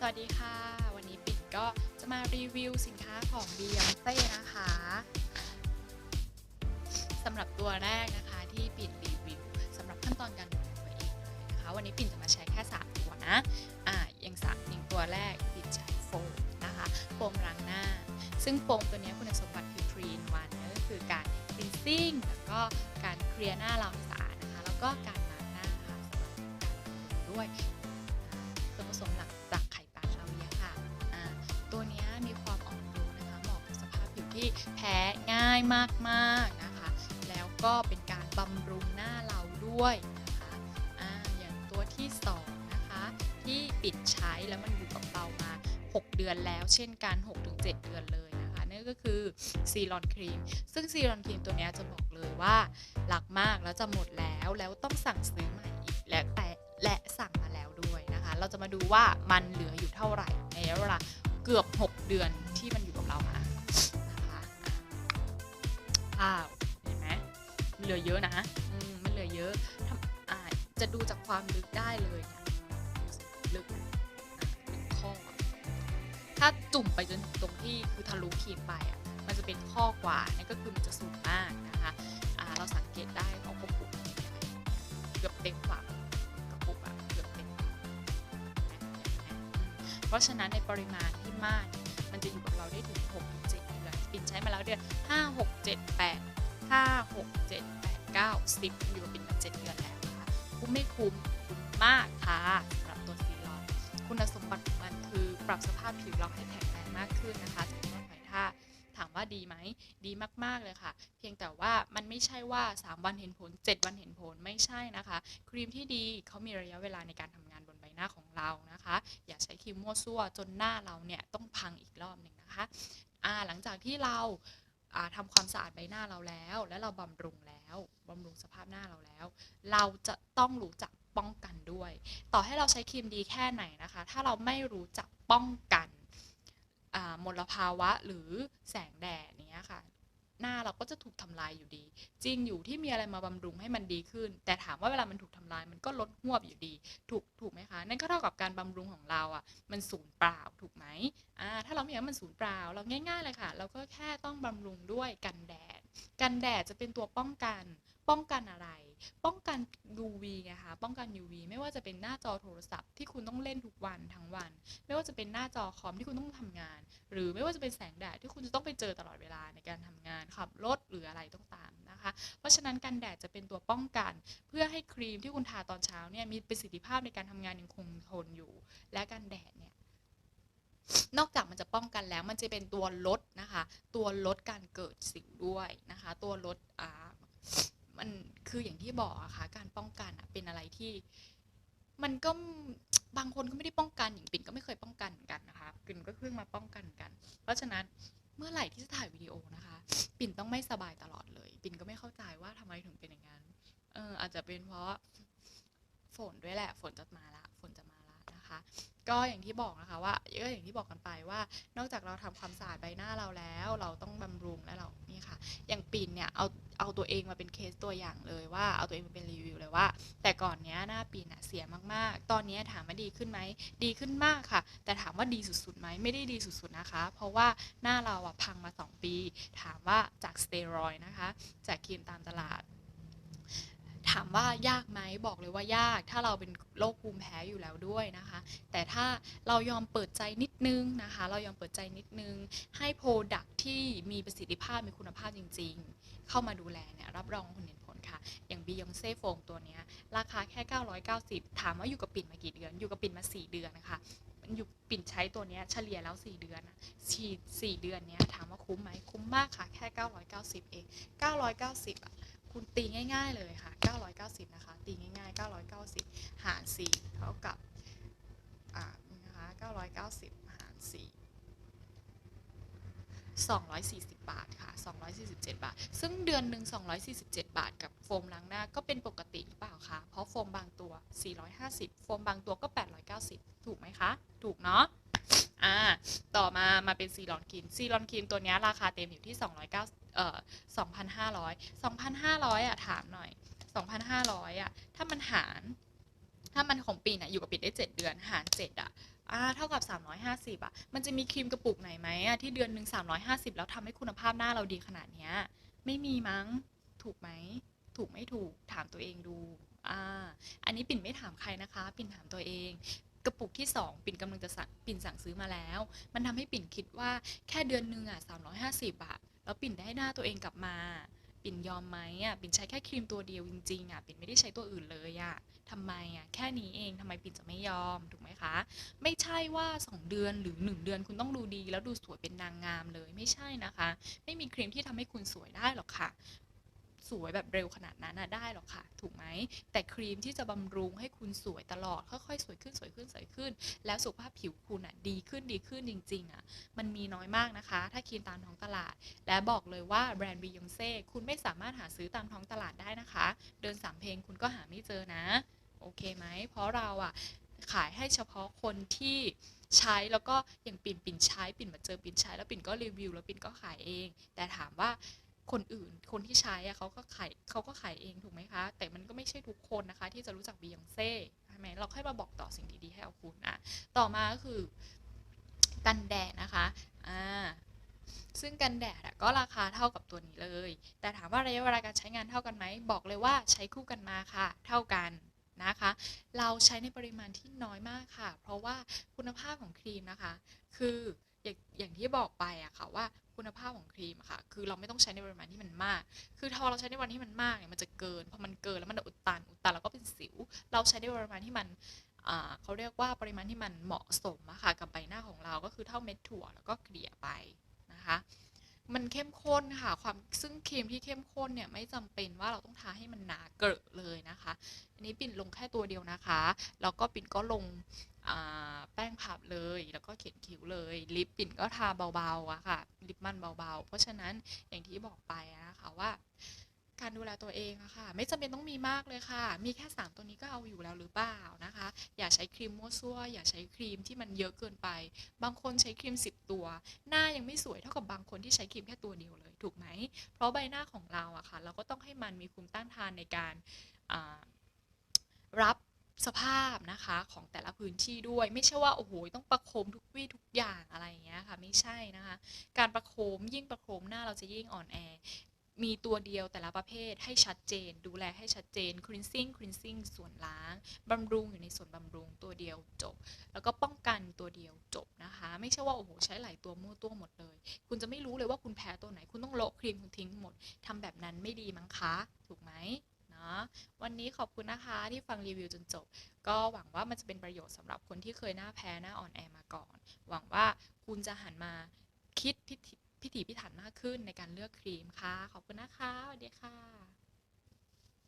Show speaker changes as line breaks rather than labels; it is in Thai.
สวัสดีค่ะ วันนี้ปิ่นก็จะมารีวิวสินค้าของ Beyonce นะคะสำหรับตัวแรกนะคะที่ปิ่นรีวิวสำหรับขั้นตอนการดูแลตัวเองนะคะวันนี้ปิ่นจะมาใช้แค่3ตัวนะอ่าอย่างสามอย่างตัวแรกปิ่นใช้โฟมนะคะโฟมล้างหน้า ซึ่งโฟมตัวนี้คุณสมบัติคือ 3 in 1ก็คือการ cleansing แล้วก็การเคลียร์หน้าเราให้สะอาดนะคะแล้วก็การล้างหน้าค่ะสำหรับการด้วย ที่แพ้ง่ายมากๆนะคะ แล้วก็เป็นการบำรุงหน้าเราด้วยนะคะออย่างตัวที่สองนะคะที่ปิดใช้แล้วมันอยู่กับเรามา 6 เดือนแล้ว เช่นกัน 6-7 เดือนเลยนะคะนั่นก็คือซีรอนครีม ซึ่งซีรอนครีมตัวนี้จะบอกเลยว่าหลักมากแล้วจะหมดแล้วแล้วต้องสั่งซื้อใหม่อีกและแต่และสั่งมาแล้วด้วยนะคะ เราจะมาดูว่ามันเหลืออยู่เท่าไหร่ในเวลาเกือบ 6 เดือน อ้าเห็นไหมมันเหลือเยอะนะอืมมันเหลือเยอะอ่าจะดูจากความลึกได้เลยนี่ยลึกอะเป็นข้อ ถ้าจุ่มไปจนตรงที่คือทะลุครีมไปอะมันจะเป็นข้อกว่านั่นก็คือมันจะสูงมากนะคะอ่าเราสังเกตได้ของกระปุกเกือบเต็มฝากระปุกอะเกือบเต็มฝาเพราะฉะนั้นในปริมาณที่มากมันจะอยู่กับเราได้ถึง6-7เปินใช้มาแล้วเดือน5 6 7 8 5 6 7 8 9 10อยู่กับปินมา7เดือนแล้วนะคะคุ้มไม่คุ้มคุ้มมากค่ะสำหรับตัวซีรอนคุณสมบัติของมันคือปรับสภาพผิวเราให้แข็งแรงมากขึ้นนะคะจากเมื่อก่อนถ้าถามว่าดีไหมดีมาก ๆ เลยค่ะ เพียงแต่ว่ามันไม่ใช่ว่า 3 วันเห็นผล 7 วันเห็นผลไม่ใช่นะคะ ครีมที่ดีเขามีระยะเวลาในการทำงานบนใบหน้าของเรานะคะ อย่าใช้ครีมมั่วซั่วจนหน้าเราเนี่ยต้องพังอีกรอบหนึ่งนะคะ อ่าหลังจากที่เราอ่าทำความสะอาดใบหน้าเราแล้ว และเราบำรุงแล้วบำรุงสภาพหน้าเราแล้ว เราจะต้องรู้จักป้องกันด้วย ต่อให้เราใช้ครีมดีแค่ไหนนะคะ ถ้าเราไม่รู้จักป้องกันอ่ามลภาวะหรือแสงแดดเนี้ยค่ะ หน้าเราก็จะถูกทำลายอยู่ดี จริงอยู่ที่มีอะไรมาบำรุงให้มันดีขึ้น แต่ถามว่าเวลามันถูกทำลายมันก็ลดหวบอยู่ดี ถูกถูกไหมคะ นั่นก็เท่ากับการบำรุงของเราอะมันสูญเปล่าถูกไหมอ่าถ้าเราไม่อยากมันสูญเปล่า เราง่ายๆเลยค่ะ เราก็แค่ต้องบำรุงด้วยกันแดด กันแดดจะเป็นตัวป้องกัน ป้องกันอะไร ป้องกัน UV ไงคะป้องกัน UV ไม่ว่าจะเป็นหน้าจอโทรศัพท์ที่คุณต้องเล่นทุกวันทั้งวัน ไม่ว่าจะเป็นหน้าจอคอมที่คุณต้องทำงาน หรือไม่ว่าจะเป็นแสงแดดที่คุณจะต้องไปเจอตลอดเวลาในการทำงานขับรถหรืออะไรต้องตามนะคะ เพราะฉะนั้นกันแดดจะเป็นตัวป้องกัน เพื่อให้ครีมที่คุณทาตอนเช้าเนี่ยมีประสิทธิภาพในการทำงานยังคงทนอยู่ และกันแดดเนี่ย นอกจากมันจะป้องกันแล้วมันจะเป็นตัวลดนะคะ ตัวลดการเกิดสิวด้วยนะคะ ตัวลดอ่ามันคืออย่างที่บอกอะค่ะการป้องกันเป็นอะไรที่ มันก็บางคนก็ไม่ได้ป้องกันอย่างปิ่นก็ไม่เคยป้องกันกันนะคะปิ่นก็เพิ่งมาป้องกันกัน เพราะฉะนั้นเมื่อไหร่ที่จะถ่ายวิดีโอนะคะ ปิ่นต้องไม่สบายตลอดเลย ปิ่นก็ไม่เข้าใจว่าทำไมถึงเป็นอย่างนั้นเอออาจจะเป็นเพราะฝนด้วยแหละ ฝนจะมาละ ฝนจะมา นะคะ ก็อย่างที่บอกนะคะว่าก็อย่างที่บอกกันไปว่า นอกจากเราทำความสะอาดใบหน้าเราแล้ว เราต้องบำรุงและเรานี่ค่ะ อย่างปิ่นเนี่ยเอาเอาตัวเองมาเป็นเคสตัวอย่างเลยว่าเอาตัวเองมาเป็นรีวิวเลยว่า แต่ก่อนเนี้ยหน้าปิ่นอะเสียมากๆ ตอนนี้ถามว่าดีขึ้นไหมดีขึ้นมากค่ะ แต่ถามว่าดีสุดๆไหมไม่ได้ดีสุดๆนะคะ เพราะว่าหน้าเราอะพังมา 2 ปี ถามว่าจากสเตียรอยนะคะ จากครีมตามตลาดามว่ายากไหมบอกเลยว่ายาก ถ้าเราเป็นโรคภูมิแพ้อยู่แล้วด้วยนะคะ แต่ถ้าเรายอมเปิดใจนิดนึงนะคะ เรายอมเปิดใจนิดนึง ให้โปรดักที่มีประสิทธิภาพมีคุณภาพจริง ๆ เข้ามาดูแลเนี่ยรับรองคุณเห็นผลค่ะ อย่าง Beyonce โฟมตัวนี้ราคาแค่ 990 ถามว่าอยู่กับปิ่นมากี่เดือน อยู่กับปิ่นมา 4 เดือนนะคะมันอยู่ปิ่นใช้ตัวนี้เฉลี่ยแล้ว 4 เดือนอะสี่สี่เดือนเนี้ยถามว่าคุ้มไหมคุ้มมากค่ะแค่ 990 เอง 990อะ คุณตีง่ายๆเลยค่ะ 990 นะคะ ตีง่ายๆ 990 หาร 4 เท่ากับอ่านะคะ990 หาร 4 240 บาทค่ะ 247 บาท ซึ่งเดือนหนึ่ง247 บาท กับโฟมล้างหน้าก็เป็นปกติหรือเปล่าคะ เพราะโฟมบางตัว 450 โฟมบางตัวก็ 890 ถูกไหมคะ ถูกเนาะ อ่าต่อมามาเป็นซีรอนคินซีรอนคินตัวนี้ราคาเต็มอยู่ที่ 209เอ่อ2,500 2,500อะถามหน่อย 2,500อะถ้ามันหาร ถ้ามันของปีน่ะอยู่กับปิดได้ 7 เดือนหาร 7 อะอ่าเท่ากับ 350อะมันจะมีครีมกระปุกไหนไหมอะที่เดือนหนึ่ง350 แล้วทำให้คุณภาพหน้าเราดีขนาดเนี้ยไม่มีมั้งถูกไหมถูกไม่ถูกถามตัวเองดูอ่าอันนี้ปิ่นไม่ถามใครนะคะ ปิ่นถามตัวเอง ระปุกที่ 2 ปิ่นกำลังจะสั่งปิ่นสั่งซื้อมาแล้ว มันทำให้ปิ่นคิดว่าแค่เดือนหนึ่งอะ350อะแล้วปิ่นได้หน้าตัวเองกลับมา ปิ่นยอมไหมอะปิ่นใช้แค่ครีมตัวเดียวจริงๆอะปิ่นไม่ได้ใช้ตัวอื่นเลยอะทำไมอะแค่นี้เองทำไมปิ่นจะไม่ยอมถูกไหมคะ ไม่ใช่ว่า 2 เดือนหรือ 1 เดือนคุณต้องดูดี แล้วดูสวยเป็นนางงามเลยไม่ใช่นะคะ ไม่มีครีมที่ทำให้คุณสวยได้หรอกค่ะ สวยแบบเร็วขนาดนั้นน่ะได้หรอกค่ะ ถูกไหม แต่ครีมที่จะบำรุงให้คุณสวยตลอด ค่อยๆ สวยขึ้นสวยขึ้นสวยขึ้น แล้วสุขภาพผิวคุณอะดีขึ้นดีขึ้นจริงๆอะมันมีน้อยมากนะคะ ถ้าครีมตามท้องตลาด และบอกเลยว่าแบรนด์บียองเซ่คุณไม่สามารถหาซื้อตามท้องตลาดได้นะคะ เดินสามเพลงคุณก็หาไม่เจอนะ โอเคไหม เพราะเราอะขายให้เฉพาะคนที่ใช้แล้วก็อย่างปิ่นปิ่นใช้ปิ่นมาเจอปิ่นใช้แล้วปิ่นก็รีวิวแล้วปิ่นก็ขายเอง แต่ถามว่า คนอื่น คนที่ใช้อะเขาก็ขายเขาก็ขายเองถูกไหมคะ แต่มันก็ไม่ใช่ทุกคนนะคะ ที่จะรู้จักบียองเซ่ใช่ไหมเราค่อยมาบอกต่อสิ่งดีๆให้เอาคุณนะต่อมาก็คือกันแดดนะคะอ่าซึ่งกันแดดก็ราคาเท่ากับตัวนี้เลย แต่ถามว่าระยะเวลาการใช้งานเท่ากันไหม บอกเลยว่าใช้คู่กันมาค่ะ เท่ากันนะคะ เราใช้ในปริมาณที่น้อยมากค่ะ เพราะว่าคุณภาพของครีมนะคะ คืออย่างอย่างที่บอกไปอะค่ะว่า คุณภาพของครีมอะค่ะ คือเราไม่ต้องใช้ในปริมาณที่มันมาก คือถ้าเราใช้ในวันที่มันมากเนี่ยมันจะเกิน พอมันเกินแล้วมันอุดตัน อุดตันแล้วก็เป็นสิว เราใช้ในปริมาณที่มันเขาเรียกว่าปริมาณที่มันเหมาะสมอะค่ะกับใบหน้าของเรา ก็คือเท่าเม็ดถั่วแล้วก็เกลี่ยไปนะคะ มันเข้มข้นค่ะ ความซึ่งครีมที่เข้มข้นเนี่ยไม่จำเป็นว่าเราต้องทาให้มันหนาเกลอะเลยนะคะ อันนี้ปิ่นลงแค่ตัวเดียวนะคะ แล้วก็ปิ่นก็ลงแป้งผับเลยแล้วก็เขียนคิ้วเลย ลิปปิ่นก็ทาเบาๆอะค่ะ ลิปมันเบาๆ เพราะฉะนั้นอย่างที่บอกไปนะคะว่า การดูแลตัวเองอะค่ะ ไม่จำเป็นต้องมีมากเลยค่ะ มีแค่ 3 ตัวนี้ก็เอาอยู่แล้วหรือเปล่านะคะ อย่าใช้ครีมมั่วซั่ว อย่าใช้ครีมที่มันเยอะเกินไป บางคนใช้ครีม 10 ตัว หน้ายังไม่สวยเท่ากับบางคนที่ใช้ครีมแค่ตัวเดียวเลยถูกไหม เพราะใบหน้าของเราอะค่ะ เราก็ต้องให้มันมีภูมิต้านทานในการรับสภาพนะคะของแต่ละพื้นที่ด้วย ไม่ใช่ว่าโอ้โหต้องประโคมทุกวี่ทุกอย่างอะไรอย่างเงี้ยค่ะ ไม่ใช่นะคะ การประโคมยิ่งประโคมหน้าเราจะยิ่งอ่อนแอ มีตัวเดียวแต่ละประเภทให้ชัดเจน ดูแลให้ชัดเจน cleansing cleansing ส่วนล้างบำรุงอยู่ในส่วนบำรุงตัวเดียวจบ แล้วก็ป้องกันตัวเดียวจบนะคะ ไม่ใช่ว่าโอ้โหใช้หลายตัวมั่วตัวหมดเลย คุณจะไม่รู้เลยว่าคุณแพ้ตัวไหน คุณต้องโละครีมคุณทิ้งหมดทำแบบนั้นไม่ดีมั้งคะ ถูกไหมเนาะวันนี้ขอบคุณนะคะที่ฟังรีวิวจนจบ ก็หวังว่ามันจะเป็นประโยชน์สำหรับคนที่เคยหน้าแพ้หน้าอ่อนแอมาก่อน หวังว่าคุณจะหันมาคิดพิถี พิถีพิถันมากขึ้นในการเลือกครีมค่ะ ขอบคุณนะคะสวัสดีค่ะ